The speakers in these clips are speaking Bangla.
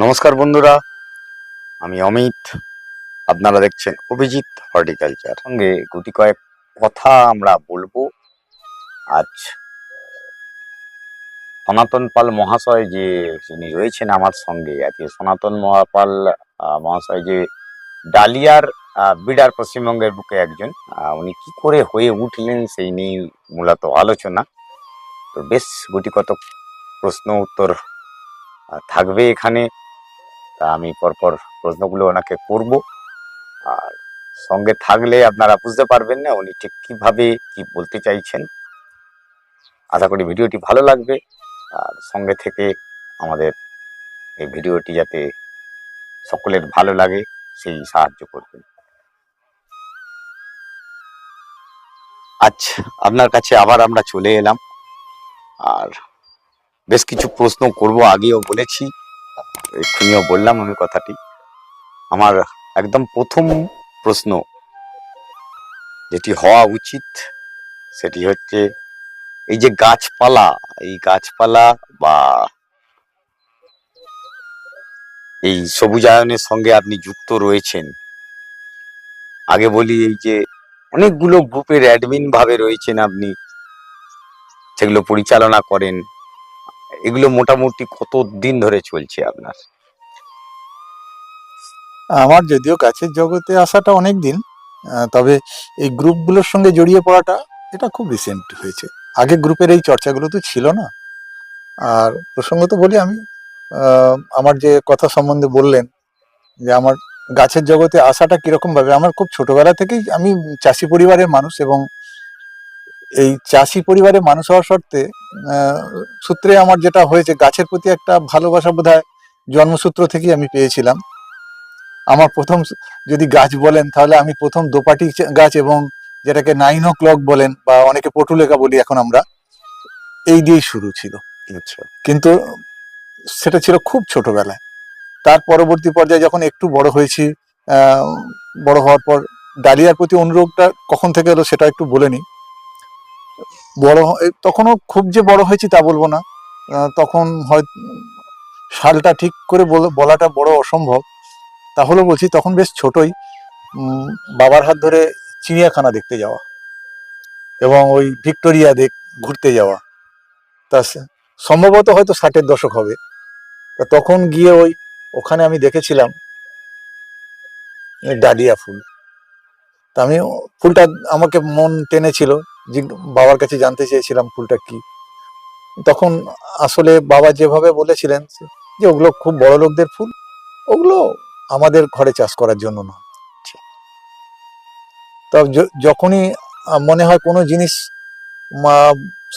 নমস্কার বন্ধুরা, আমি অমিত। আপনারা দেখছেন অভিজিৎ হর্টিকালচার। সঙ্গে গুটি কয়েক কথা আমরা বলব। আজ সনাতন পাল মহাশয় যে যিনি রয়েছেন আমার সঙ্গে, আজকে সনাতন মহাপাল মহাশয় যে ডালিয়ার বিডার পশ্চিমবঙ্গের বুকে একজন। উনি কি করে হয়ে উঠলেন সেই নিয়ে মূলত আলোচনা। তো বেশ গুটি কত প্রশ্ন উত্তর থাকবে এখানে। তা আমি পরপর প্রশ্নগুলো ওনাকে করব। আর সঙ্গে থাকলে আপনারা বুঝতে পারবেন না উনি ঠিক কীভাবে কি বলতে চাইছেন। আশা করি ভিডিওটি ভালো লাগবে। আর সঙ্গে থেকে আমাদের এই ভিডিওটি যাতে সকলের ভালো লাগে, সেই সাহায্য করবেন। আজ আপনার কাছে আবার আমরা চলে এলাম। আর বেশ কিছু প্রশ্ন করব, আগেও বলেছি, এক্ষুনিও বললাম আমি কথাটি। আমার একদম প্রথম প্রশ্ন যেটি হওয়া উচিত, সেটি হচ্ছে, এই যে গাছপালা, এই গাছপালা বা এই সবুজায়নের সঙ্গে আপনি যুক্ত রয়েছেন, আগে বলি এই যে অনেকগুলো গ্রুপের অ্যাডমিন ভাবে রয়েছেন আপনি। সেগুলো পরিচালনা করেন। এগুলো মোটামুটি কত দিন ধরে চলছে আপনার? আমার যদিও কাছের জগতে আসাটা অনেক দিন তবে এই গ্রুপগুলোর সঙ্গে জড়িয়ে পড়াটা, এটা খুব রিসেন্ট হয়েছে। আগে গ্রুপের এই চর্চাগুলো তো ছিল না। আর প্রসঙ্গত বলি আমি আমার যে কথা সম্বন্ধে বললেন, যে আমার গাছের জগতে আসাটা কীরকম ভাবে? আমার খুব ছোটবেলা থেকেই আমি চাষি পরিবারের মানুষ এবং এই চাষি পরিবারের মানুষ হওয়ার সত্ত্বে সূত্রে আমার যেটা হয়েছে গাছের প্রতি একটা ভালোবাসা বোধহয় জন্মসূত্র থেকেই আমি পেয়েছিলাম। আমার প্রথম যদি গাছ বলেন তাহলে আমি প্রথম দোপাটি গাছ এবং যেটাকে নাইন ও ক্লক বলেন বা অনেকে পটুলেখা বলি এখন আমরা এই দিয়েই শুরু ছিল। আচ্ছা। কিন্তু সেটা ছিল খুব ছোটবেলায়। তার পরবর্তী পর্যায়ে যখন একটু বড় হয়েছি বড় হওয়ার পর ডালিয়ার প্রতি অনুরোধটা কখন থেকে এলো সেটা একটু বলে নিই। বড় তখনও খুব যে বড় হয়েছি তা বলব না। তখন হয়, সালটা ঠিক করে বল- বলাটা বড় অসম্ভব। তাহলে বলছি তখন বেশ ছোটই বাবার হাত ধরে চিড়িয়াখানা দেখতে যাওয়া এবং ওই ভিক্টোরিয়া দেখ, ঘুরতে যাওয়া। তা সম্ভবত হয়তো ষাটের দশক হবে। তা তখন গিয়ে ওই ওখানে আমি দেখেছিলাম ডালিয়া ফুল। তা আমি ফুলটা আমাকে মন টেনেছিল যে বাবার কাছে জানতে চেয়েছিলাম ফুলটা কি। তখন আসলে বাবা যেভাবে বলেছিলেন যে ওগুলো খুব বড় লোকদের ফুল, ওগুলো আমাদের ঘরে চাষ করার জন্য না। তা যখনই মনে হয় কোনো জিনিস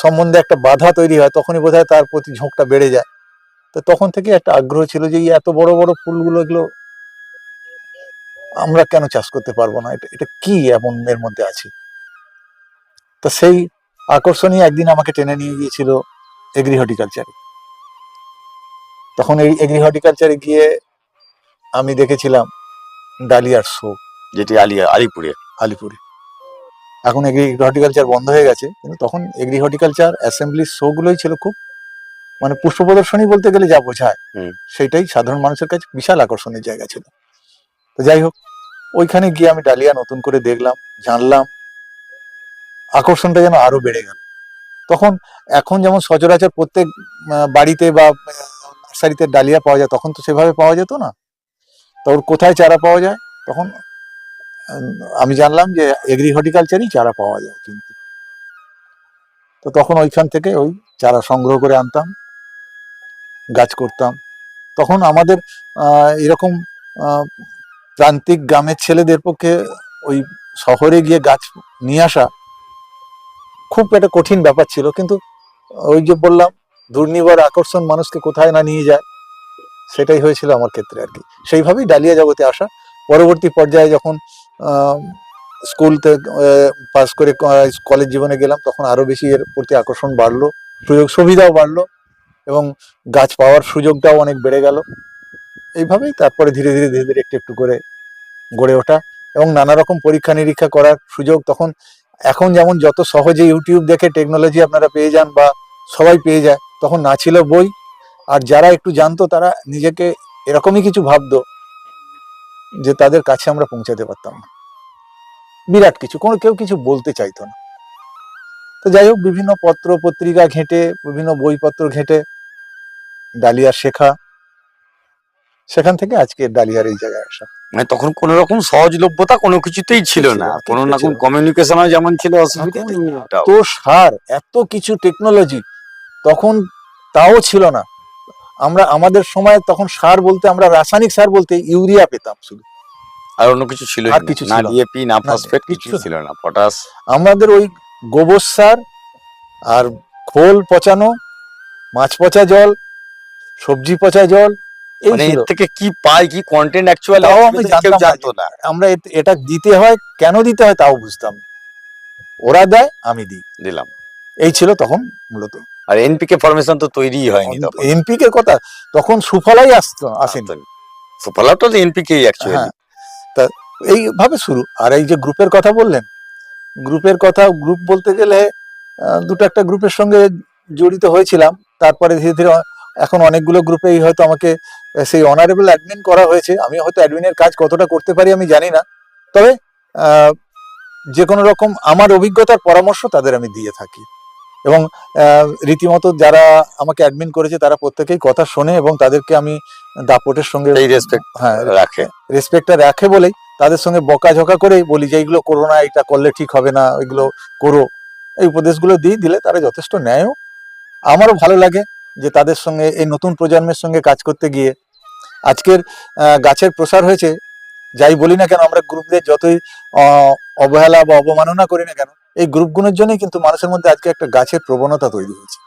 সম্বন্ধে একটা বাধা তৈরি হয়, তখনই বোধহয় তার প্রতি ঝোঁকটা বেড়ে যায়। তো তখন থেকে একটা আগ্রহ ছিল যে এই এত বড় বড় ফুলগুলো এগুলো আমরা কেন চাষ করতে পারব না? এটা এটা কি এমন এর মধ্যে আছে? তো সেই আকর্ষণই একদিন আমাকে টেনে নিয়ে গিয়েছিল এগ্রি হর্টিকালচারে তখন এই এগ্রি হর্টিকালচারে গিয়ে আমি দেখেছিলাম ডালিয়ার শো যেটি আলিয়া আলিপুরে। আলিপুরে। এখন এগ্রি হর্টিকালচার বন্ধ হয়ে গেছে কিন্তু তখন এগ্রি হর্টিকালচার অ্যাসেম্বলি শো গুলোই ছিল খুব মানে পুষ্প প্রদর্শনী বলতে গেলে যা বোঝায়। সেটাই সাধারণ মানুষের কাছে বিশাল আকর্ষণের জায়গা ছিল। তো যাই হোক ওইখানে গিয়ে আমি ডালিয়া নতুন করে দেখলাম জানলাম আকর্ষণটা যেন আরও বেড়ে গেল। তখন এখন যেমন সচরাচর প্রত্যেক বাড়িতে বা নার্সারিতে ডালিয়া পাওয়া যায় তখন তো সেভাবে পাওয়া যেত না। তো ওর কোথায় চারা পাওয়া যায়? তখন আমি জানলাম যে এগ্রি হর্টিকালচারই চারা পাওয়া যায় কিন্তু। তো তখন ওইখান থেকে ওই চারা সংগ্রহ করে আনতাম। গাছ করতাম। তখন আমাদের এরকম প্রান্তিক গ্রামের ছেলেদের পক্ষে ওই শহরে গিয়ে গাছ নিয়ে আসা খুব একটা কঠিন ব্যাপার ছিল। কিন্তু ওই যে বললাম, দুর্নিবার আকর্ষণ মানুষকে কোথায় না নিয়ে যায়, সেটাই হয়েছিল আমার ক্ষেত্রে আর কি। সেইভাবেই ডালিয়া জগতে আসা। পরবর্তী পর্যায়ে যখন স্কুল পাস করে কলেজ জীবনে গেলাম, তখন আরও বেশি এর প্রতি আকর্ষণ বাড়লো, সুযোগ সুবিধাও বাড়লো। এবং গাছ পাওয়ার সুযোগটাও অনেক বেড়ে গেল। এইভাবেই তারপরে ধীরে ধীরে ধীরে ধীরে একটু একটু করে গড়ে ওঠা এবং নানা রকম পরীক্ষা নিরীক্ষা করার সুযোগ তখন এখন যেমন যত সহজে ইউটিউব দেখে টেকনোলজি আপনারা পেয়ে যান বা সবাই পেয়ে যায়, তখন না ছিল বই। আর যারা একটু জানতো তারা নিজেকে এরকমই কিছু ভাবতো যে তাদের কাছে আমরা পৌঁছাতে পারতাম না। বিরাট কিছু, কোনো, কেউ কিছু বলতে চাইতো না। তো যাই হোক বিভিন্ন পত্র পত্রিকা ঘেঁটে বিভিন্ন বইপত্র ঘেঁটে ডালিয়ার শেখা। সেখান থেকে আজকে ডালিয়ার এই জায়গায় আসা। মানে তখন কোন রকম সহজলভ্যতা কোনো কিছুতেই ছিল না। কোনো কিছুই না ছিল কোনো যেমন ছিল অসুবিধা তো সার এত কিছু টেকনোলজি তখন তাও ছিল না। আমরা আমাদের সময় তখন সার বলতে আমরা রাসায়নিক সার বলতে ইউরিয়া পেতাম শুধু। আর অন্য কিছু ছিল না। ডিএপি না, ফসফেট কিছু ছিল না। পটাশ আমাদের ওই গোবর সার আর খোল পচানো মাছ পচা জল সবজি পচা জল মানে এর থেকে কি পাই কি কন্টেন্ট অ্যাকচুয়ালি তাও আমি জানতো না। আমরা এটা দিতে হয় কেন দিতে হয় তাও বুঝতাম ওরা দেয় আমি দিই। দিলাম। এই ছিল তখন মূলত। আর এনপিকে ফরমেশন তো তৈরিই হয়নি এনপিকে কথা তখন সুফলাই আসতো আসেনি। সুপারলাভটা তো এনপিকেই অ্যাকচুয়ালি তা এইভাবে শুরু। আর এই যে গ্রুপের কথা বললেন গ্রুপের কথা গ্রুপ বলতে গেলে দুটো একটা গ্রুপের সঙ্গে জড়িত হয়েছিলাম। তারপরে ধীরে ধীরে এখন অনেকগুলো গ্রুপেই হয়তো আমাকে সেই অনারেবল অ্যাডমিন করা হয়েছে। আমি হয়তো অ্যাডমিনের কাজ কতটা করতে পারি আমি জানি না। তবে যে কোনো রকম আমার অভিজ্ঞতার পরামর্শ তাদের আমি দিয়ে থাকি। এবং রীতিমতো যারা আমাকে অ্যাডমিন করেছে তারা প্রত্যেকেই কথা শোনে এবং তাদেরকে আমি দাপটের সঙ্গে এই রেসপেক্ট হ্যাঁ রাখে। রেসপেক্টটা রাখে বলেই তাদের সঙ্গে বকাঝকা করে বলি যে এইগুলো করো না এটা করলে ঠিক হবে না এগুলো করো। এই উপদেশগুলো দিই দিলে তারা যথেষ্ট নেয়ও আমারও ভালো লাগে যে তাদের সঙ্গে এই নতুন প্রজন্মের সঙ্গে কাজ করতে গিয়ে। আজকের গাছের প্রসার হয়েছে যাই বলি না কেন আমরা গ্রুপদের যতই অবহেলা বা অবমাননা করি না কেন এই গ্রুপগুলোর জন্যই কিন্তু মানুষের মধ্যে আজকে একটা গাছের প্রবণতা তৈরি হয়েছে।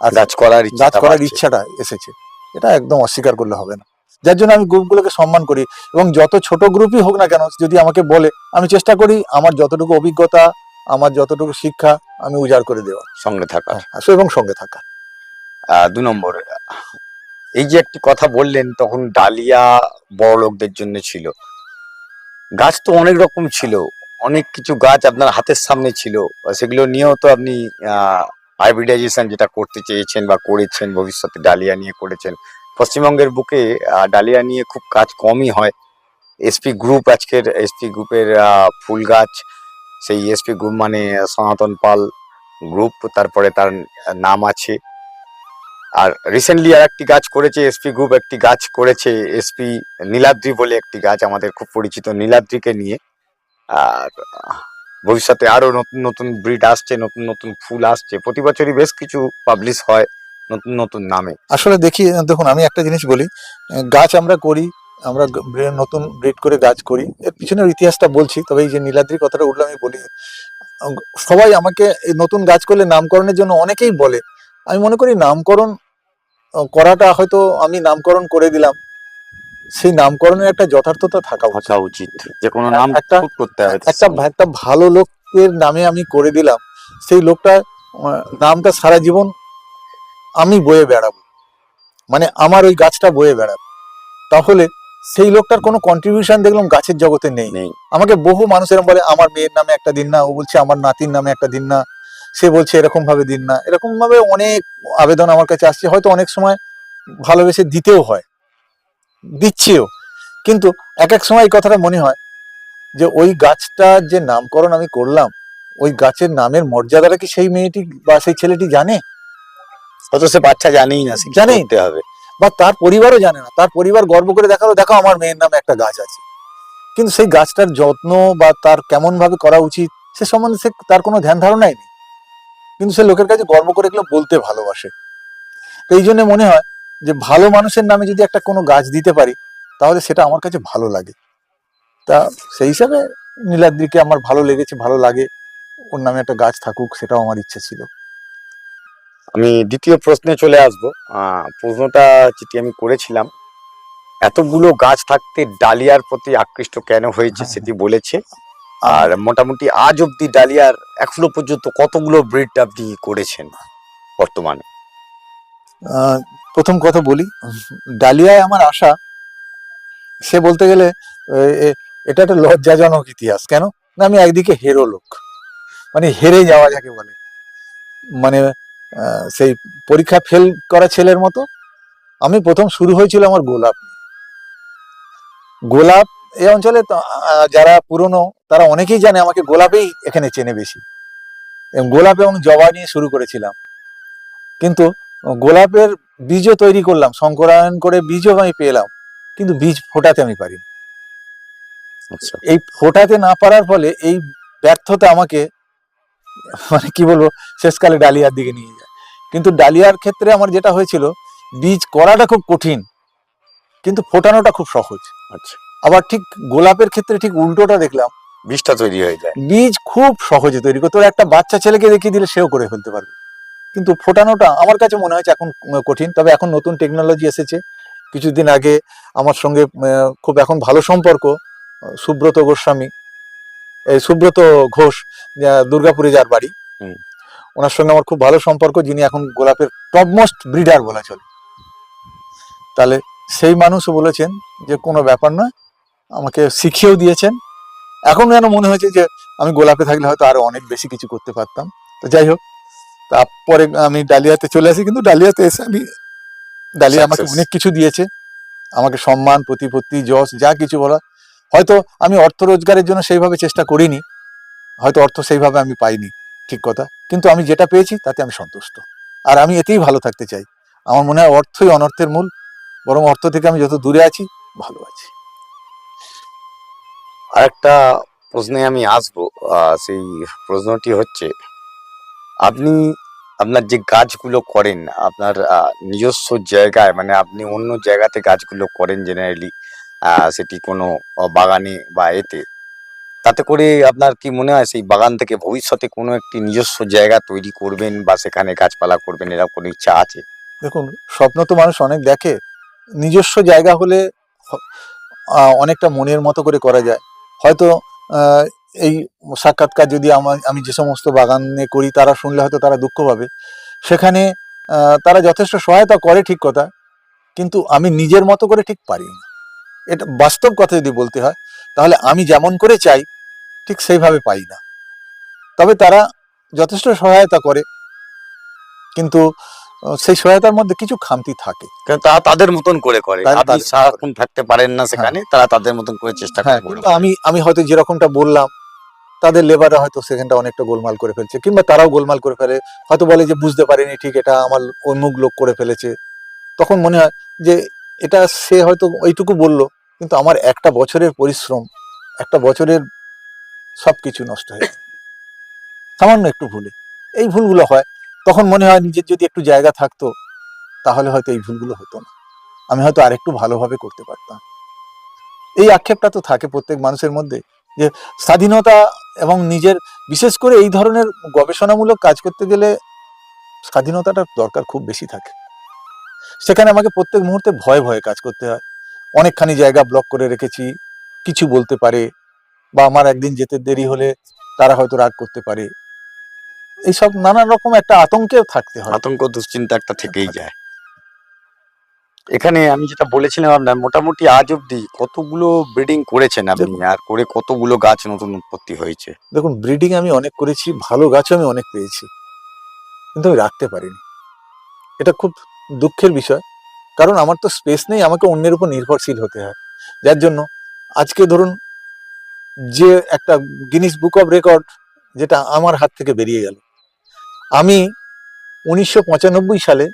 আর গাছ করার গাছ করার ইচ্ছাটা এসেছে। এটা একদম অস্বীকার করলে হবে না। যার জন্য আমি গ্রুপগুলোকে সম্মান করি এবং যত ছোট গ্রুপই হোক না কেন যদি আমাকে বলে আমি চেষ্টা করি আমার যতটুকু অভিজ্ঞতা আমার যতটুকু শিক্ষা আমি উজাড় করে দেওয়া সঙ্গে থাকা আসো এবং সঙ্গে থাকা দু নম্বর এই যে একটি কথা বললেন তখন ডালিয়া বড় লোকদের জন্য ছিল। গাছ তো অনেক রকম ছিল অনেক কিছু গাছ আপনার হাতের সামনে ছিল সেগুলো নিয়েও তো আপনি হাইব্রিডাইজেশন যেটা করতে চেয়েছেন বা করেছেন ভবিষ্যতে ডালিয়া নিয়ে করেছেন পশ্চিমবঙ্গের বুকে ডালিয়া নিয়ে খুব কাজ কমই হয়। এসপি গ্রুপ আজকের, এসপি গ্রুপের ফুল গাছ, সেই এসপি গ্রুপ মানে সনাতন পাল গ্রুপ তারপরে তার নাম আছে। আর রিসেন্টলি আর একটি গাছ করেছে, এসপি গ্রুপ একটি গাছ করেছে, এসপি নীলাদ্রি বলে একটি গাছ, আমাদের খুব পরিচিত নীলাদ্রিকে নিয়ে। আর, ভবিষ্যতে আরও নতুন নতুন ব্রিড আসছে, নতুন নতুন ফুল আসছে। প্রতি বছরই বেশ কিছু পাবলিশ হয়। নতুন নতুন নামে। আসলে দেখি দেখুন আমি একটা জিনিস বলি গাছ আমরা করি আমরা নতুন ব্রিড করে গাছ করি। এর পিছনের ইতিহাসটা বলছি তবে এই যে নীলাদ্রি কথাটা উঠল আমি বলি সবাই আমাকে এই নতুন গাছ করলে নামকরণের জন্য অনেকেই বলে। আমি মনে করি নামকরণ করাটা হয়তো আমি নামকরণ করে দিলাম। সেই নামকরণের একটা যথার্থতা থাকা থাকা উচিত। যে কোনো নাম একটা- করতে হবে। একটা একটা ভালো লোকের নামে আমি করে দিলাম। সেই লোকটা নামটা সারা জীবন আমি বয়ে বেড়াবো। মানে আমার ওই গাছটা বয়ে বেড়াবো। তাহলে সেই লোকটার কোনো কন্ট্রিবিউশন দেখলাম গাছের জগতে নেই। নেই। আমাকে বহু মানুষ এরকম বলে আমার মেয়ের নামে একটা দিন না। ও বলছে আমার নাতির নামে একটা দিন না। সে বলছে এরকম ভাবে দিন না। এরকম ভাবে অনেক আবেদন আমার কাছে আসছে। হয়তো অনেক সময় ভালোবেসে দিতেও হয় দিচ্ছেও। কিন্তু এক এক সময় এই কথাটা মনে হয় যে ওই গাছটার যে নামকরণ আমি করলাম ওই গাছের নামের মর্যাদাটা কি সেই মেয়েটি বা সেই ছেলেটি জানে? সে বাচ্চা জানেই না জানেই করতে হবে। বা তার পরিবারও জানে না। তার পরিবার গর্ব করে দেখাল দেখো আমার মেয়ের নামে একটা গাছ আছে। কিন্তু সেই গাছটার যত্ন বা তার কেমন ভাবে করা উচিত সে সম্বন্ধে সে তার কোনো ধ্যান ধারণাই নেই। কিন্তু সে লোকের কাছে গর্ব করে এগুলো বলতে ভালোবাসে। তো এই জন্য মনে হয় যে ভালো মানুষের নামে যদি একটা কোনো গাছ দিতে পারি তাহলে সেটা আমার কাছে ভালো লাগে। তা সেই হিসাবে নীলাদ্রিকে আমার ভালো লেগেছে ভালো লাগে। ওর নামে একটা গাছ থাকুক সেটাও আমার ইচ্ছে ছিল। আমি দ্বিতীয় প্রশ্নে চলে আসব। প্রশ্নটা যেটি আমি করেছিলাম এতগুলো গাছ থাকতে ডালিয়ার প্রতি আকৃষ্ট কেন হয়েছে হ্যাঁ, সেটি বলেছে। আর মোটামুটি আজ অব্দি ডালিয়ার এখনও পর্যন্ত কতগুলো ব্রিড আপনি করেছেন বর্তমানে? প্রথম কথা বলি ডালিয়ায় আমার আশা সে বলতে গেলে এটা একটা লজ্জাজনক ইতিহাস। কেন? না আমি একদিকে হেরো লোক। মানে হেরে যাওয়া যাকে বলে। মানে সেই পরীক্ষা ফেল করা ছেলের মতো। আমি প্রথম শুরু হয়েছিল আমার গোলাপ গোলাপ এই অঞ্চলে তো, যারা পুরনো তারা অনেকেই জানে আমাকে গোলাপেই এখানে চেনে বেশি। এবং গোলাপ এবং জবা নিয়ে শুরু করেছিলাম। কিন্তু গোলাপের বীজও তৈরি করলাম সংকরায়ন করে বীজও আমি পেলাম কিন্তু বীজ ফোটাতে আমি পারি না। আচ্ছা। এই ফোটাতে না পারার ফলে এই ব্যর্থতা আমাকে মানে কি বলব শেষকালে ডালিয়ার দিকে নিয়ে যায়। কিন্তু ডালিয়ার ক্ষেত্রে আমার যেটা হয়েছিল বীজ করাটা খুব কঠিন কিন্তু ফোটানোটা খুব সহজ। আচ্ছা। আবার ঠিক গোলাপের ক্ষেত্রে ঠিক উল্টোটা দেখলাম বীজটা তৈরি হয়ে যায়। বীজ খুব সহজে তৈরি করতে পারে। একটা বাচ্চা ছেলেকে দেখিয়ে দিলে সেও করে ফেলতে পারবে। কিন্তু ফোটানোটা আমার কাছে মনে হয়েছে এখন কঠিন তবে এখন নতুন টেকনোলজি এসেছে। কিছুদিন আগে আমার সঙ্গে খুব এখন ভালো সম্পর্ক সুব্রত গোস্বামী। সুব্রত ঘোষ যা দুর্গাপুরে যার বাড়ি। হুম। ওনার সঙ্গে আমার খুব ভালো সম্পর্ক যিনি এখন গোলাপের টপমোস্ট ব্রিডার বলা চলে। তাহলে সেই মানুষও বলেছেন যে কোনো ব্যাপার নয় আমাকে শিখিয়েও দিয়েছেন। এখন যেন মনে হয়েছে যে আমি গোলাপে থাকলে হয়তো আরও অনেক বেশি কিছু করতে পারতাম। তো যাই হোক তারপরে আমি ডালিয়াতে চলে আসি কিন্তু ডালিয়াতে এসে আমি ডালিয়া আমাকে অনেক কিছু দিয়েছে। আমাকে সম্মান প্রতিপত্তি যশ যা কিছু বলা হয়তো আমি অর্থ রোজগারের জন্য সেইভাবে চেষ্টা করিনি, হয়তো অর্থ সেইভাবে আমি পাইনি, ঠিক কথা। কিন্তু আমি যেটা পেয়েছি তাতে আমি সন্তুষ্ট। আর আমি এতেই ভালো থাকতে চাই। আমার মনে হয় অর্থই অনর্থের মূল। বরং অর্থ থেকে আমি যত দূরে আছি, ভালো আছি। আরেকটা প্রশ্নে আমি আসব। সেই প্রশ্নটি হচ্ছে, আপনি আপনার যে গাছগুলো করেন, আপনার নিজস্ব জায়গায় মানে আপনি অন্য জায়গাতে গাছগুলো করেন জেনারেলি সেটি কোনো বাগানে বা এতে। তাতে করে আপনার কি মনে হয় সেই বাগান থেকে ভবিষ্যতে কোনো একটি নিজস্ব জায়গা তৈরি করবেন বা সেখানে গাছপালা করবেন, এরকম কোনো ইচ্ছা আছে? দেখুন, স্বপ্ন তো মানুষ অনেক দেখে। নিজস্ব জায়গা হলে অনেকটা মনের মতো করে করা যায়। হয়তো এই সাক্ষাৎকার যদি আমার আমি যে সমস্ত বাগানে করি, তারা শুনলে হয়তো তারা দুঃখ পাবে। সেখানে তারা যথেষ্ট সহায়তা করে ঠিক কথা, কিন্তু আমি নিজের মতো করে ঠিক পারি না। এটা বাস্তব কথা যদি বলতে হয় তাহলে আমি যেমন করে চাই ঠিক সেইভাবে পাই না। তবে তারা যথেষ্ট সহায়তা করে কিন্তু সেই সহায়তার মধ্যে কিছু খামতি থাকে। তারা তাদের মতন করে করে। আপনি সারাক্ষণ থাকতে পারেন না সেখানে তারা তাদের মতন করে চেষ্টা হ্যাঁ করে কিন্তু আমি আমি হয়তো যেরকমটা বললাম তাদের লেবাররা হয়তো সেখানটা অনেকটা গোলমাল করে ফেলছে কিংবা তারাও গোলমাল করে ফেলে হয়তো বলে যে বুঝতে পারিনি ঠিক এটা আমার অমুক লোক করে ফেলেছে। তখন মনে হয় যে এটা সে হয়তো ওইটুকু বলল, কিন্তু আমার একটা বছরের পরিশ্রম, একটা বছরের সব কিছু নষ্ট হয়ে। সামান্য একটু ভুলে। এই ভুলগুলো হয়। তখন মনে হয় নিজের যদি একটু জায়গা থাকতো, তাহলে হয়তো এই ভুলগুলো হতো না। আমি হয়তো আরেকটু ভালোভাবে করতে পারতাম। এই আক্ষেপটা তো থাকে প্রত্যেক মানুষের মধ্যে, যে স্বাধীনতা এবং নিজের, বিশেষ করে এই ধরনের গবেষণামূলক কাজ করতে গেলে স্বাধীনতাটার দরকার খুব বেশি থাকে। সেখানে আমাকে প্রত্যেক মুহূর্তে ভয়ে ভয়ে কাজ করতে হয়। অনেকখানি জায়গা ব্লক করে রেখেছি কিছু বলতে পারে বা আমার একদিন যেতে দেরি হলে তারা হয়তো রাগ করতে পারে। এইসব নানান রকম একটা আতঙ্কেও থাকতে হয়। আতঙ্ক দুশ্চিন্তা একটা থেকেই যায়। এখানে আমি যেটা বলেছিলাম আপনার মোটামুটি আজ অব্দি কতগুলো ব্রিডিং করেছেন আপনি? আর করে কতগুলো গাছ নতুন উৎপত্তি হয়েছে? দেখুন ব্রিডিং আমি অনেক করেছি ভালো গাছও আমি অনেক পেয়েছি। কিন্তু আমি রাখতে পারিনি। এটা খুব দুঃখের বিষয়। কারণ আমার তো স্পেস নেই, আমাকে অন্যের উপর নির্ভরশীল হতে হয়। যার জন্য আজকে ধরুন যে একটা গিনিস বুক অফ রেকর্ড যেটা আমার হাত থেকে বেরিয়ে গেল। আমি উনিশশো পঁচানব্বই সালে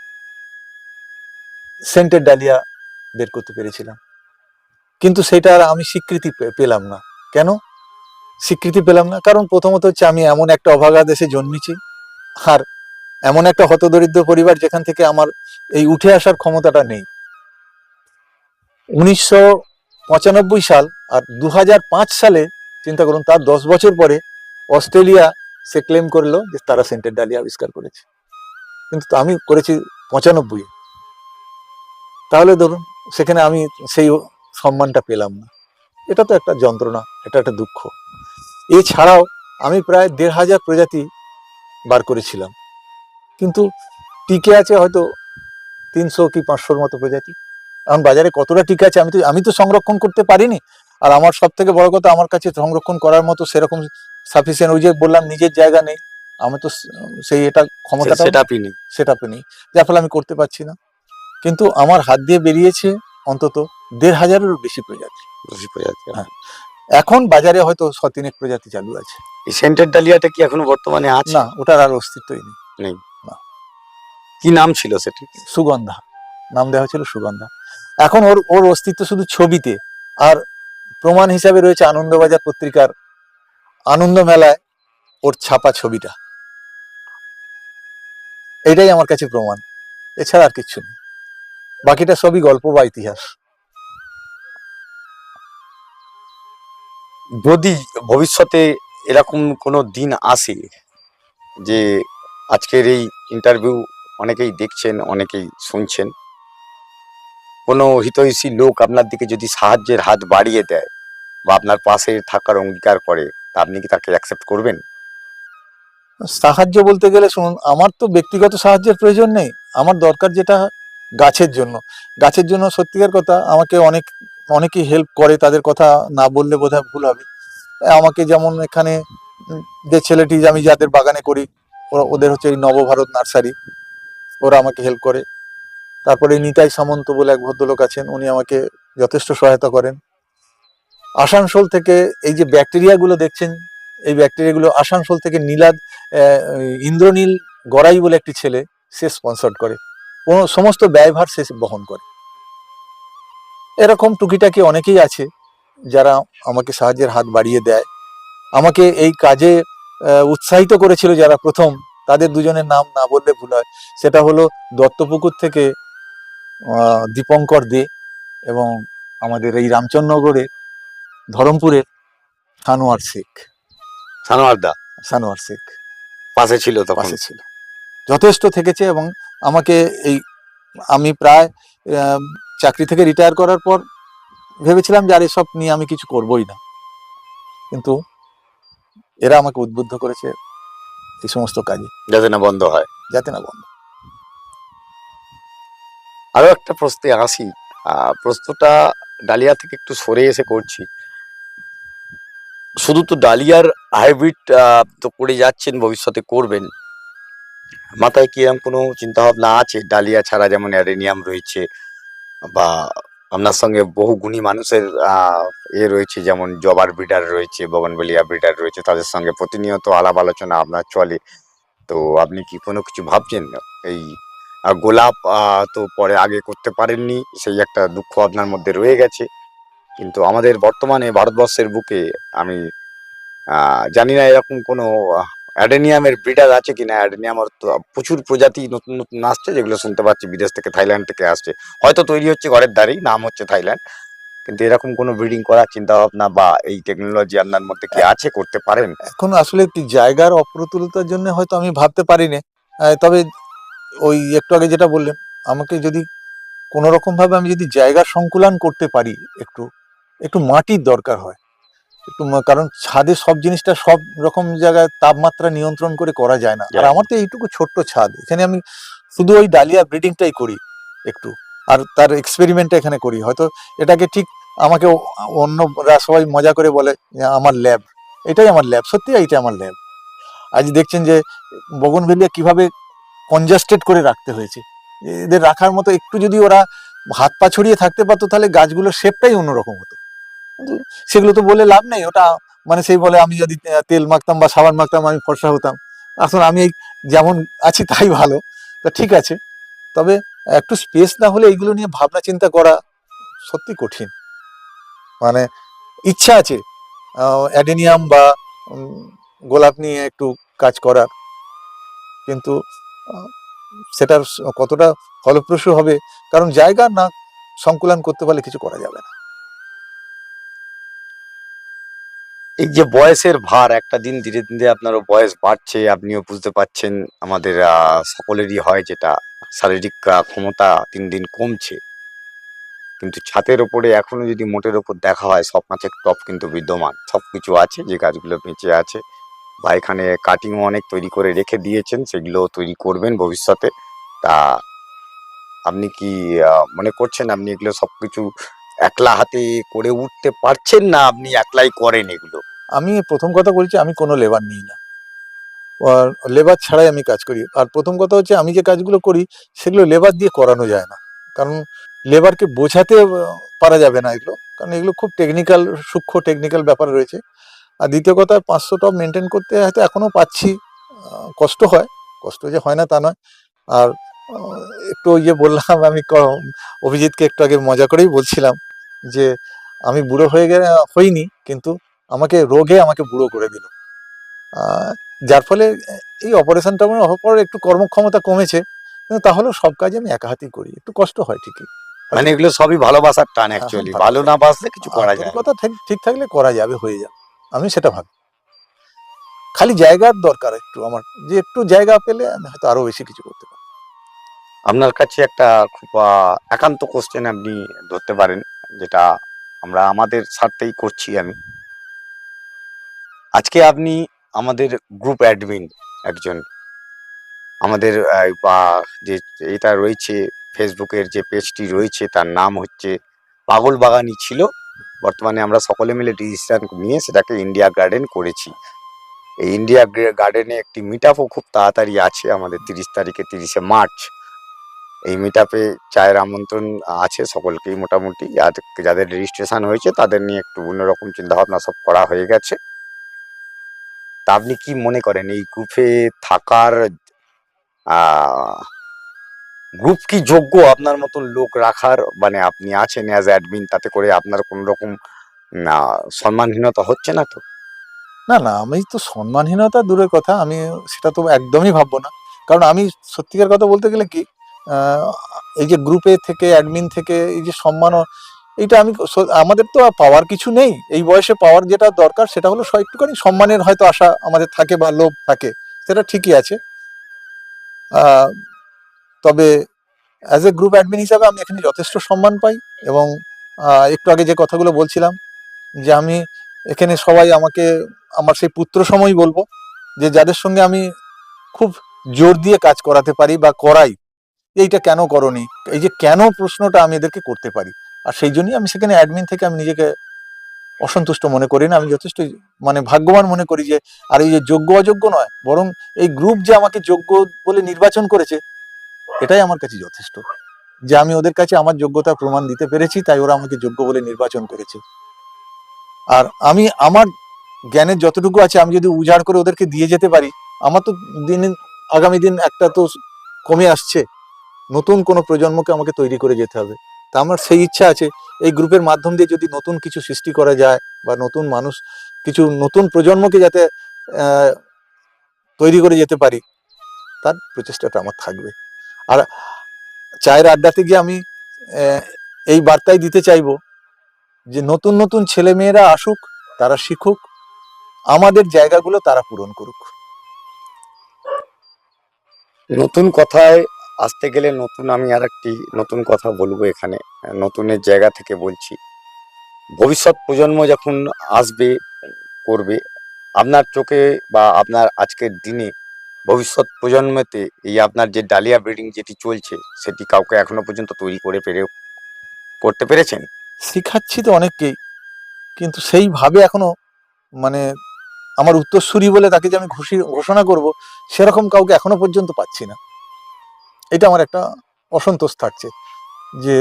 সেন্টের ডালিয়া বের করতে পেরেছিলাম। কিন্তু সেটা আর আমি স্বীকৃতি পেলাম না। কেন? স্বীকৃতি পেলাম না, কারণ প্রথমত হচ্ছে আমি এমন একটা অভাগা দেশে জন্মেছি। আর এমন একটা হতদরিদ্র পরিবার যেখান থেকে আমার এই উঠে আসার ক্ষমতাটা নেই। উনিশশো পঁচানব্বই সাল আর দু হাজার পাঁচ সালে, চিন্তা করুন, তার দশ বছর পরে অস্ট্রেলিয়া সে ক্লেম করল যে তারা সেন্টের ডালিয়া আবিষ্কার করেছে। কিন্তু আমি করেছি পঁচানব্বই। তাহলে ধরুন, সেখানে আমি সেই সম্মানটা পেলাম না। এটা তো একটা যন্ত্রণা, এটা একটা দুঃখ। এছাড়াও আমি প্রায় দেড় হাজার প্রজাতি বার করেছিলাম। কিন্তু টিকে আছে হয়তো তিনশো কি পাঁচশোর মতো প্রজাতি। এখন বাজারে কতটা টিকে আছে আমি তো আমি তো সংরক্ষণ করতে পারিনি। আর আমার সব থেকে বড় কথা আমার কাছে সংরক্ষণ করার মতো সেরকম সাফিসিয়েন্ট ওই যে বললাম নিজের জায়গা নেই। আমি তো সেই এটা ক্ষমতাটা সেটা নেই। যার ফলে আমি করতে পারছি না। কিন্তু আমার হাত দিয়ে বেরিয়েছে অন্তত দেড় হাজারেরও বেশি প্রজাতি। রশি প্রজাতি হ্যাঁ। এখন বাজারে হয়তো শতিনেক প্রজাতি চালু আছে। এই সেন্টের ডালিয়াটা কি এখনও বর্তমানে আছে? না ওটার আর অস্তিত্বই নেই। কি নাম ছিল সেটি? সুগন্ধা। নাম দেওয়া হয়েছিল সুগন্ধা। এখন ওর ওর অস্তিত্ব শুধু ছবিতে। আর প্রমাণ হিসাবে রয়েছে আনন্দবাজার পত্রিকার আনন্দ মেলায় ওর ছাপা ছবিটা। এটাই আমার কাছে প্রমাণ। এছাড়া আর কিচ্ছু নেই। বাকিটা সবই গল্প বা ইতিহাস। যদি ভবিষ্যতে এরকম কোনো দিন আসে যে আজকের এই ইন্টারভিউ অনেকেই দেখছেন, অনেকেই শুনছেন। কোনো হিতৈষী লোক আপনার দিকে যদি সাহায্যের হাত বাড়িয়ে দেয় বা আপনার পাশে থাকার অঙ্গীকার করে, তা আপনি কি তাকে অ্যাকসেপ্ট করবেন? সাহায্য বলতে গেলে শুনুন, আমার তো ব্যক্তিগত সাহায্যের প্রয়োজন নেই। আমার দরকার যেটা গাছের জন্য। গাছের জন্য সত্যিকার কথা, আমাকে অনেক, অনেকেই হেল্প করে, তাদের কথা না বললে বোধহয় ভুল হবে। আমাকে যেমন এখানে যে ছেলেটি আমি যাদের বাগানে করি ওদের হচ্ছে এই নবভারত নার্সারি। ওরা আমাকে হেল্প করে। তারপরে নিতাই সামন্ত বলে এক ভদ্রলোক আছেন, উনি আমাকে যথেষ্ট সহায়তা করেন। আসানসোল থেকে এই যে ব্যাকটেরিয়াগুলো দেখছেন, এই ব্যাকটেরিয়াগুলো আসানসোল থেকে নীলাদ ইন্দ্রনীল গড়াই বলে একটি ছেলে, সে স্পন্সর করে। সমস্ত ব্যয়ভার সে বহন করে। এরকম টুকিটাকি অনেকেই আছে, যারা আমাকে সাহায্যের হাত বাড়িয়ে দেয়। আমাকে এই কাজে উৎসাহিত করেছিল যারা প্রথম। তাদের দুজনের নাম না বললে ভুল হয়। সেটা হলো দত্তপুকুর থেকে দীপঙ্কর দে এবং আমাদের এই রামচন্দ্রনগরের ধরমপুরের সানোয়ার শেখ। সানোয়ার দা? সানোয়ার শেখ। পাশে ছিল তখন? পাশে ছিল। যথেষ্ট থেকেছে এবং আমাকে এই আমি প্রায় চাকরি থেকে রিটায়ার করার পর ভেবেছিলাম যে আর এসব নিয়ে আমি কিছু করবই না। কিন্তু এরা আমাকে উদ্বুদ্ধ করেছে। এই সমস্ত কাজে। যাতে না বন্ধ হয়। যাতে না বন্ধ। আরও একটা প্রশ্নে আসি। প্রশ্নটা ডালিয়া থেকে একটু সরে এসে করছি। শুধু তো ডালিয়ার হাইব্রিড তো করে যাচ্ছেন ভবিষ্যতে করবেন। মাথায় কি এরকম কোনো চিন্তা ভাবনা আছে? ডালিয়া ছাড়া যেমন অ্যারেনিয়াম রয়েছে বা আপনার সঙ্গে বহু গুণী মানুষের এ রয়েছে, যেমন জবার ব্রিডার রয়েছে, বগনবেলিয়া ব্রিডার রয়েছে, তাদের সঙ্গে প্রতিনিয়ত আলাপ আলোচনা আপনার চলে। তো আপনি কি কোনো কিছু ভাবছেন? এই গোলাপ তো পরে আগে করতে পারেননি, সেই একটা দুঃখ আপনার মধ্যে রয়ে গেছে। কিন্তু আমাদের বর্তমানে ভারতবর্ষের বুকে আমি জানি না এরকম কোনো অ্যাডেনিয়ামের ব্রিডার আছে কিনা? অ্যাডেনিয়ামের তো প্রচুর প্রজাতি নতুন নতুন আসছে যেগুলো শুনতে পাচ্ছি বিদেশ থেকে থাইল্যান্ড থেকে আসছে। হয়তো তৈরি হচ্ছে ঘরের দ্বারেই নাম হচ্ছে থাইল্যান্ড। কিন্তু এরকম কোনো ব্রিডিং করার চিন্তা ভাবনা বা এই টেকনোলজি আপনার মধ্যে কি আছে করতে পারেন? এখন আসলে একটি জায়গার অপ্রতুলতার জন্য হয়তো আমি ভাবতে পারিনি। আহ, তবে ওই একটু আগে যেটা বললেন আমাকে যদি কোনো রকম ভাবে আমি যদি জায়গার সংকুলন করতে পারি একটু একটু মাটির দরকার হয় কারণ ছাদে সব জিনিসটা সব রকম জায়গায় তাপমাত্রা নিয়ন্ত্রণ করে করা যায় না। আর আমার তো এইটুকু ছোট্ট ছাদ এখানে আমি শুধু ওই ডালিয়া ব্রিডিংটাই করি একটু। আর তার এক্সপেরিমেন্টটা এখানে করি। হয়তো এটাকে ঠিক আমাকে অন্যরা সবাই মজা করে বলে যে আমার ল্যাব এটাই আমার ল্যাব সত্যি এইটা আমার ল্যাব আজ দেখছেন যে বগনভেলিয়া কীভাবে কনজাস্টেড করে রাখতে হয়েছে। এদের রাখার মতো একটু যদি ওরা হাত পা ছড়িয়ে থাকতে পারতো তাহলে গাছগুলোর শেপটাই অন্যরকম হতো। সেগুলো তো বলে লাভ নেই, ওটা মানে সেই বলে আমি যদি তেল মাখতাম বা সাবান মাখতাম, আমি ফর্সা হতাম। আসলে আমি যেমন আছি তাই ভালো। তা ঠিক আছে, তবে একটু স্পেস না হলে এইগুলো নিয়ে ভাবনা চিন্তা করা সত্যি কঠিন। মানে ইচ্ছা আছে অ্যাডেনিয়াম বা গোলাপ নিয়ে একটু কাজ করার। কিন্তু সেটার কতটা ফলপ্রসূ হবে, কারণ জায়গা না সংকুলন করতে পারলে কিছু করা যাবে না। এই যে বয়সের ভার, একটা দিন ধীরে ধীরে আপনারও বয়স বাড়ছে, আপনিও বুঝতে পারছেন আমাদের সকলেরই হয় যেটা, শারীরিক ক্ষমতা দিন দিন কমছে। কিন্তু ছাতের ওপরে এখনও যদি মোটের ওপর দেখা হয় সব মাছের টপ কিন্তু বিদ্যমান। সবকিছু আছে, যে গাছগুলো বেঁচে আছে, বা এখানে কাটিংও অনেক তৈরি করে রেখে দিয়েছেন সেগুলো তৈরি করবেন ভবিষ্যতে। তা আপনি কি মনে করছেন আপনি এগুলো সবকিছু একলা হাতে করে উঠতে পারছেন না? আপনি একলাই করেন এগুলো? আমি প্রথম কথা বলছি, আমি কোনো লেবার নিই না। আর লেবার ছাড়াই আমি কাজ করি। আর প্রথম কথা হচ্ছে, আমি যে কাজগুলো করি, সেগুলো লেবার দিয়ে করানো যায় না। কারণ লেবারকে বোঝাতে পারা যাবে না এগুলো। কারণ এগুলো খুব টেকনিক্যাল সূক্ষ্ম টেকনিক্যাল ব্যাপার রয়েছে। আর দ্বিতীয় কথা, পাঁচশো টপ মেনটেন করতে হয়তো এখনও পাচ্ছি। কষ্ট হয়। কষ্ট যে হয় না তা নয়। আর একটু ওই যে বললাম, আমি অভিজিৎকে একটু আগে মজা করেই বলছিলাম যে, আমি বুড়ো হয়ে গেলে হইনি। কিন্তু আমাকে রোগে আমাকে বুড়ো করে দিল। যার ফলে এই অপারেশনটা হওয়ার পর একটু কর্মক্ষমতা কমেছে কিন্তু তাহলেও সব কাজ আমি একা হাতেই করি। একটু কষ্ট হয় ঠিকই। মানে এগুলো সবই ভালোবাসার টান অ্যাকচুয়ালি ভালো। ভালো না বাসলে কিছু করা যায় কথা ঠিক থাকলে করা যাবে হয়ে যাবে। আমি সেটা ভাবি। খালি জায়গার দরকার একটু আমার। যে একটু জায়গা পেলে আমি হয়তো আরও বেশি কিছু করতে পারি। আপনার কাছে একটা খুব আহ, একান্ত কোশ্চেন আপনি ধরতে পারেন যেটা আমরা আমাদের স্বার্থেই করছি আমি। আজকে আপনি আমাদের গ্রুপ অ্যাডমিন একজন। আমাদের বা যে এটা রয়েছে ফেসবুকের যে পেজটি রয়েছে, তার নাম হচ্ছে পাগল বাগানি ছিল। বর্তমানে আমরা সকলে মিলে ডিসিশন নিয়ে সেটাকে ইন্ডিয়া গার্ডেন করেছি। এই ইন্ডিয়া গার্ডেনে একটি মিট খুব তাড়াতাড়ি আছে আমাদের তিরিশ তারিখে, তিরিশে মার্চ। এই মিট আপে চায়ের আমন্ত্রণ আছে সকলকেই মোটামুটি। যাদের যাদের রেজিস্ট্রেশন হয়েছে তাদের নিয়ে একটু অন্যরকম চিন্তাভাবনা সব করা হয়ে গেছে। তা আপনি কি মনে করেন? এই গ্রুপে থাকার গ্রুপ কি যোগ্য আপনার মতন লোক রাখার? মানে আপনি আছেন অ্যাজ অ্যাডমিন তাতে করে আপনার কোন রকম সম্মানহীনতা হচ্ছে না তো? না না, আমি তো সম্মানহীনতা দূরের কথা, আমি সেটা তো একদমই ভাববো না। কারণ আমি সত্যিকার কথা বলতে গেলে কি এই যে গ্রুপে থেকে অ্যাডমিন থেকে, এই যে সম্মান এইটা আমি আমাদের তো পাওয়ার কিছু নেই। এই বয়সে পাওয়ার যেটা দরকার সেটা হলো একটুখানি সম্মানের হয়তো আশা আমাদের থাকে বা লোভ থাকে, সেটা ঠিকই আছে। তবে অ্যাজ এ গ্রুপ অ্যাডমিন হিসাবে আমি এখানে যথেষ্ট সম্মান পাই এবং একটু আগে যে কথাগুলো বলছিলাম যে আমি এখানে সবাই আমাকে, আমার সেই পুত্র সময় বলব যে যাদের সঙ্গে আমি খুব জোর দিয়ে কাজ করাতে পারি বা করাই, এইটা কেন করনি? এই যে কেন প্রশ্নটা আমি এদেরকে করতে পারি? আর সেই জন্যই আমি সেখানে অ্যাডমিন থেকে আমি নিজেকে অসন্তুষ্ট মনে করি না। আমি যথেষ্ট মানে ভাগ্যবান মনে করি যে, আর এই যে যোগ্য অযোগ্য নয়, বরং এই গ্রুপ যে আমাকে যোগ্য বলে নির্বাচন করেছে, এটাই আমার কাছে যথেষ্ট। যে আমি ওদের কাছে আমার যোগ্যতা প্রমাণ দিতে পেরেছি, তাই ওরা আমাকে যোগ্য বলে নির্বাচন করেছে। আর আমি আমার জ্ঞানের যতটুকু আছে, আমি যদি উজাড় করে ওদেরকে দিয়ে যেতে পারি, আমার তো দিন, আগামী দিন একটা তো কমে আসছে। নতুন কোনো প্রজন্মকে আমাকে তৈরি করে যেতে হবে। তা আমার সেই ইচ্ছা আছে। এই গ্রুপের মাধ্যম দিয়ে যদি নতুন কিছু সৃষ্টি করা যায় বা নতুন মানুষ, কিছু নতুন প্রজন্মকে যাতে তৈরি করে যেতে পারি, তার প্রচেষ্টাটা আমার থাকবে। আর চায়ের আড্ডাতে গিয়ে আমি এই বার্তাই দিতে চাইব যে নতুন নতুন ছেলে মেয়েরা আসুক, তারা শিখুক, আমাদের জায়গাগুলো তারা পূরণ করুক। নতুন কথায় আসতে গেলে নতুন আমি আর একটি নতুন কথা বলব এখানে, নতুনের জায়গা থেকে বলছি। ভবিষ্যৎ প্রজন্ম যখন আসবে, করবে, আপনার চোখে বা আপনার আজকের দিনে ভবিষ্যৎ প্রজন্মতে এই আপনার যে ডালিয়া ব্রিডিং যেটি চলছে, সেটি কাউকে এখনও পর্যন্ত তৈরি করে পেরে, করতে পেরেছেন? শিখাচ্ছি তো অনেককেই, কিন্তু সেইভাবে এখনও মানে আমার উত্তরসূরি বলে তাকে যে আমি ঘোষি, ঘোষণা করব, সেরকম কাউকে এখনও পর্যন্ত পাচ্ছি না। এটা আমার একটা অসন্তোষ থাকছে যে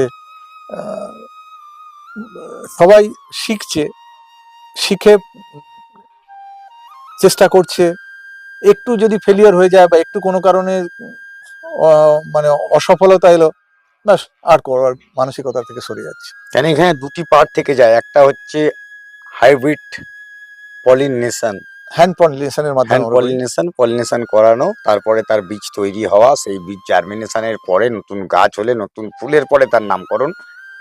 সবাই শিখছে, শিখে চেষ্টা করছে, একটু যদি ফেলিয়ার হয়ে যায় বা একটু কোনো কারণে মানে অসফলতা এলো, ব্যাস, আর করার মানসিকতা থেকে সরে যাচ্ছে। কেন এখানে দুটি পার্ট থেকে যায়? একটা হচ্ছে হাইব্রিড পলিনেশন হ্যান্ড পলিনেশনের মাধ্যমে হ্যান্ড পলিনেশন পলিনেশন করানো তারপরে তার বীজ তৈরি হওয়া সেই বীজ জার্মিনেশনের পরে নতুন গাছ হলে নতুন ফুলের পরে তার নামকরণ।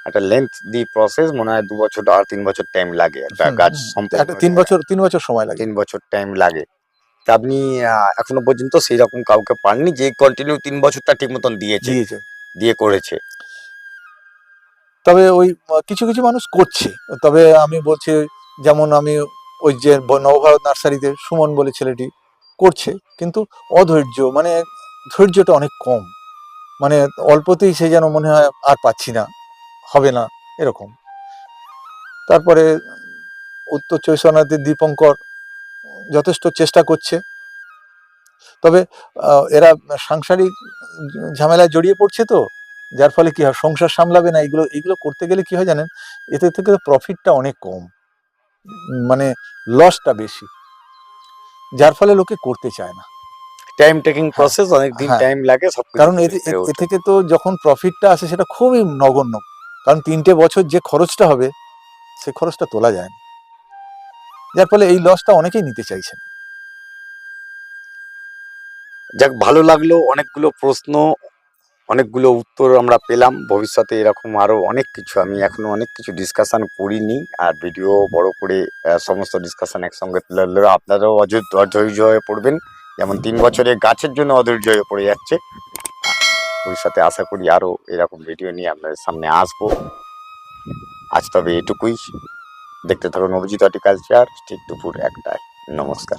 একটা লেন্থ দি প্রসেস মনে হয় দু বছর আর তিন বছর টাইম লাগে একটা গাছ সম্পূর্ণ তিন বছর তিন বছর সময় লাগে। তিন বছর টাইম লাগে। তা আপনি এখনও পর্যন্ত সেই রকম কাউকে পাননি যে কন্টিনিউ তিন বছরটা ঠিক মতন দিয়েছে? দিয়ে করেছে? তবে ওই কিছু কিছু মানুষ করছে। তবে আমি বলছি যেমন আমি ওই যে নবভারত নার্সারিতে সুমন বলে ছেলেটি করছে, কিন্তু অধৈর্য মানে ধৈর্যটা অনেক কম। মানে অল্পতেই সে যেন মনে হয় আর পাচ্ছি না, হবে না, এরকম। তারপরে উত্তর পরগনাতে দীপঙ্কর যথেষ্ট চেষ্টা করছে। তবে এরা সাংসারিক ঝামেলায় জড়িয়ে পড়ছে তো, যার ফলে কি হয়, সংসার সামলাবে না, এগুলো এগুলো করতে গেলে কি হয় জানেন, এতে থেকে প্রফিটটা অনেক কম। মানে লসটা বেশি। যার ফলে লোকে করতে চায় না। টাইম টেকিং প্রসেস অনেক দিন। টাইম লাগে সব কারণ এ- থেকে তো যখন প্রফিটটা আসে সেটা খুবই নগণ্য। কারণ তিনটে বছর যে খরচটা হবে সে খরচটা তোলা যায় না। যার ফলে এই লসটা অনেকেই নিতে চাইছে না। যাক ভালো লাগল অনেকগুলো প্রশ্ন অনেকগুলো উত্তর আমরা পেলাম। ভবিষ্যতে এরকম আরও অনেক কিছু। আমি এখনও অনেক কিছু ডিসকাশন করিনি আর ভিডিও বড় করে সমস্ত ডিসকাশান একসঙ্গে তুলে ধরলে আপনারাও অধৈর্য হয়ে পড়বেন। যেমন তিন বছরে গাছের জন্য অধৈর্য হয়ে পড়ে যাচ্ছে। ভবিষ্যতে আশা করি আরও এরকম ভিডিও নিয়ে আপনাদের সামনে আসব। আজ তবে এটুকুই। দেখতে থাকুন অভিজিৎ হর্টিকালচার ঠিক দুপুর একটায়। নমস্কার।